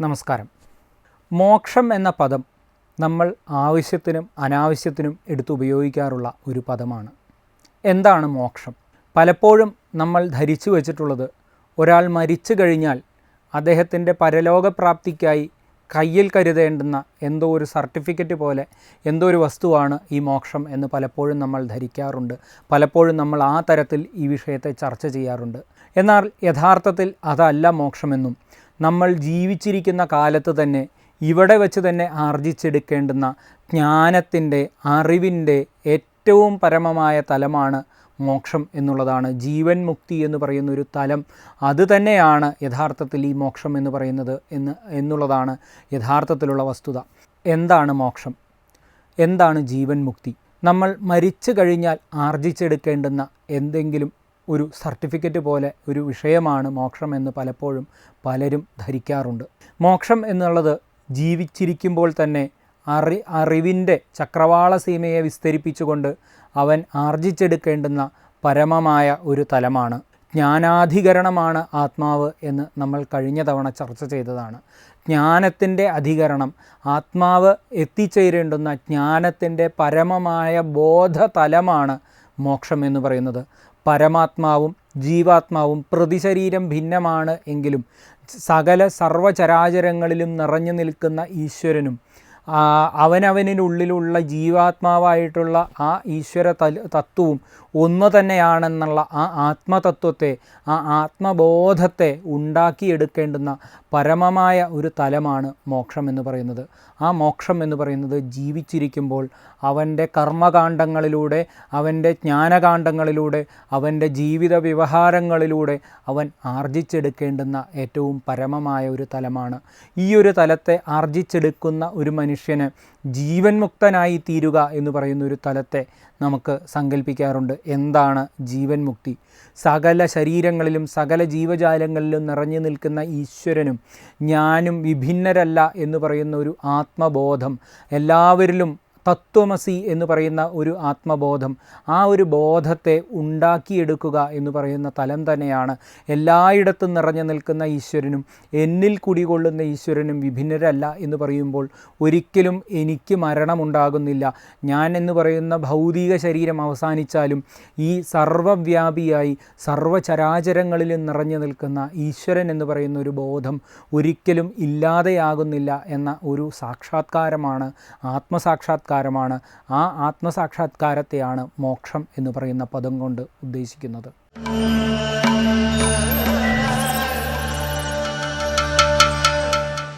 നമസ്കാരം. മോക്ഷം എന്ന പദം നമ്മൾ ആവശ്യത്തിനും അനാവശ്യത്തിനും എടുത്തുപയോഗിക്കാറുള്ള ഒരു പദമാണ്. എന്താണ് മോക്ഷം? പലപ്പോഴും നമ്മൾ ധരിച്ചു വച്ചിട്ടുള്ളത് ഒരാൾ മരിച്ചു കഴിഞ്ഞാൽ അദ്ദേഹത്തിന്റെ പരലോകപ്രാപ്തിക്കായി കയ്യിൽ കരുതേണ്ടുന്ന എന്തോ ഒരു സർട്ടിഫിക്കറ്റ് പോലെ എന്തോ ഒരു വസ്തുവാണ് ഈ മോക്ഷം എന്ന് പലപ്പോഴും നമ്മൾ ധരിക്കാറുണ്ട്. പലപ്പോഴും നമ്മൾ ആ തരത്തിൽ ഈ വിഷയത്തെ ചർച്ച ചെയ്യാറുണ്ട്. എന്നാൽ യഥാർത്ഥത്തിൽ അതല്ല മോക്ഷമെന്നും നമ്മൾ ജീവിച്ചിരിക്കുന്ന കാലത്ത് തന്നെ ഇവിടെ വെച്ച് തന്നെ ആർജിച്ചെടുക്കേണ്ടുന്ന ജ്ഞാനത്തിന്റെ അറിവിന്റെ ഏറ്റവും പരമമായ തലമാണ് മോക്ഷം എന്നുള്ളതാണ്. ജീവൻ മുക്തി എന്ന് പറയുന്ന ഒരു തലം അത് തന്നെയാണ് യഥാർത്ഥത്തിൽ ഈ മോക്ഷം എന്ന് പറയുന്നത് എന്ന് എന്നുള്ളതാണ് യഥാർത്ഥത്തിലുള്ള വസ്തുത. എന്താണ് മോക്ഷം? എന്താണ് ജീവൻ മുക്തി? നമ്മൾ മരിച്ചു കഴിഞ്ഞാൽ ആർജിച്ചെടുക്കേണ്ടുന്ന എന്തെങ്കിലും ഒരു സർട്ടിഫിക്കറ്റ് പോലെ ഒരു വിഷയമാണ് മോക്ഷം എന്ന് പലപ്പോഴും പലരും ധരിക്കാറുണ്ട്. മോക്ഷം എന്നുള്ളത് ജീവിച്ചിരിക്കുമ്പോൾ തന്നെ അറി അറിവിന്റെ ചക്രവാള സീമയെ വിസ്തരിപ്പിച്ചുകൊണ്ട് അവൻ ആർജിച്ചെടുക്കേണ്ടുന്ന പരമമായ ഒരു തലമാണ്. ജ്ഞാനാധികരണമാണ് ആത്മാവ് എന്ന് നമ്മൾ കഴിഞ്ഞ തവണ ചർച്ച ചെയ്തതാണ്. ജ്ഞാനത്തിന്റെ അധികരണം ആത്മാവ് എത്തിച്ചേരേണ്ടുന്ന ജ്ഞാനത്തിന്റെ പരമമായ ബോധതലമാണ് മോക്ഷം എന്ന് പറയുന്നത്. പരമാത്മാവും ജീവാത്മാവും പ്രതിശരീരം ഭിന്നമാണ് എങ്കിലും സകല സർവചരാചരങ്ങളിലും നിറഞ്ഞു നിൽക്കുന്ന ഈശ്വരനും അവനവനുള്ളിലുള്ള ജീവാത്മാവായിട്ടുള്ള ആ ഈശ്വര തത്വവും ഒന്ന് തന്നെയാണെന്നുള്ള ആ ആത്മതത്വത്തെ ആ ആത്മബോധത്തെ ഉണ്ടാക്കിയെടുക്കേണ്ടുന്ന പരമമായ ഒരു തലമാണ് മോക്ഷം എന്ന് പറയുന്നത്. ആ മോക്ഷം എന്ന് പറയുന്നത് ജീവിച്ചിരിക്കുമ്പോൾ അവന്റെ കർമ്മകാണ്ഡങ്ങളിലൂടെ അവന്റെ ജ്ഞാനകാണ്ഡങ്ങളിലൂടെ അവന്റെ ജീവിത വ്യവഹാരങ്ങളിലൂടെ അവൻ ആർജിച്ചെടുക്കേണ്ടുന്ന ഏറ്റവും പരമമായ ഒരു തലമാണ്. ഈ ഒരു തലത്തെ ആർജിച്ചെടുക്കുന്ന ഒരു മനുഷ്യന് ജീവൻ മുക്തനായി തീരുക എന്ന് പറയുന്ന ഒരു തലത്തെ നമുക്ക് സങ്കല്പിക്കാറുണ്ട് എന്താണ് ജീവൻ മുക്തി? സകല ശരീരങ്ങളിലും സകല ജീവജാലങ്ങളിലും നിറഞ്ഞു നിൽക്കുന്ന ഈശ്വരനും ഞാനും വിഭിന്നരല്ല എന്ന് പറയുന്ന ഒരു ആത്മബോധം എല്ലാവരിലും തത്വമസി എന്ന് പറയുന്ന ഒരു ആത്മബോധം ആ ഒരു ബോധത്തെ ഉണ്ടാക്കിയെടുക്കുക എന്ന് പറയുന്ന തലം തന്നെയാണ് എല്ലായിടത്തും നിറഞ്ഞു നിൽക്കുന്ന ഈശ്വരനും എന്നിൽ കുടികൊള്ളുന്ന ഈശ്വരനും വിഭിന്നരല്ല എന്ന് പറയുമ്പോൾ ഒരിക്കലും എനിക്ക് മരണമുണ്ടാകുന്നില്ല. ഞാൻ എന്ന് പറയുന്ന ഭൗതിക ശരീരം അവസാനിച്ചാലും ഈ സർവവ്യാപിയായി സർവചരാചരങ്ങളിലും നിറഞ്ഞു നിൽക്കുന്ന ഈശ്വരൻ എന്ന് പറയുന്ന ഒരു ബോധം ഒരിക്കലും ഇല്ലാതെയാകുന്നില്ല എന്ന ഒരു സാക്ഷാത്കാരമാണ് ആത്മസാക്ഷാത്കാരം. സാക്ഷാത്കാരമാണ് ആ ആത്മസാക്ഷാത്കാരത്തെയാണ് മോക്ഷം എന്ന് പറയുന്ന പദം കൊണ്ട് ഉദ്ദേശിക്കുന്നത്.